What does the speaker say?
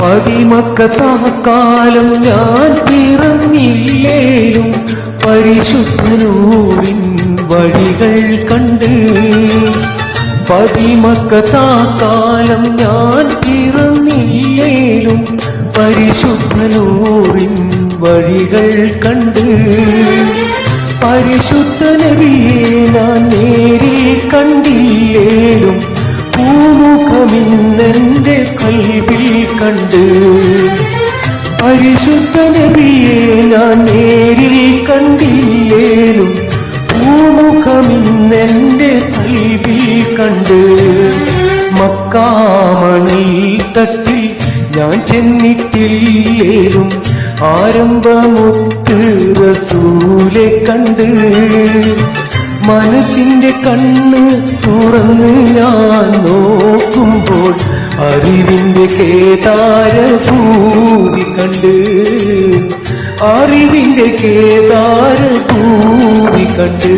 പതിമക്കത്താക്കാലം ഞാൻ പിറന്നില്ലേലും പരിശുദ്ധനൂരിൻ വഴികൾ കണ്ട് പതിമക്കത്താക്കാലം ഞാൻ പിറന്നില്ലേലും പരിശുദ്ധനൂരിൻ വഴികൾ കണ്ട് പരിശുദ്ധനവിയെ ഞാൻ നേരിൽ കണ്ടില്ലേലും പൂമുഖമിന്നെന്റെ കൽവിൽ കണ്ട് പരിശുദ്ധ നബിയെ ഞാൻ നേരിൽ കണ്ടില്ലേലും പൂമുഖമിന്നെന്റെ കൽവിൽ കണ്ട് മക്കാമണി തട്ടി ഞാൻ ചെന്നിട്ടില്ലേലും ആരംഭമൊത്ത് റസൂലെ കണ്ട് മനസ്സിന്റെ കണ്ണ് തുറന്ന് ഞാൻ അറിവിന്റെ കേതാര ഭൂമി കണ്ട് അറിവിന്റെ കേതാര ഭൂമി കണ്ട്.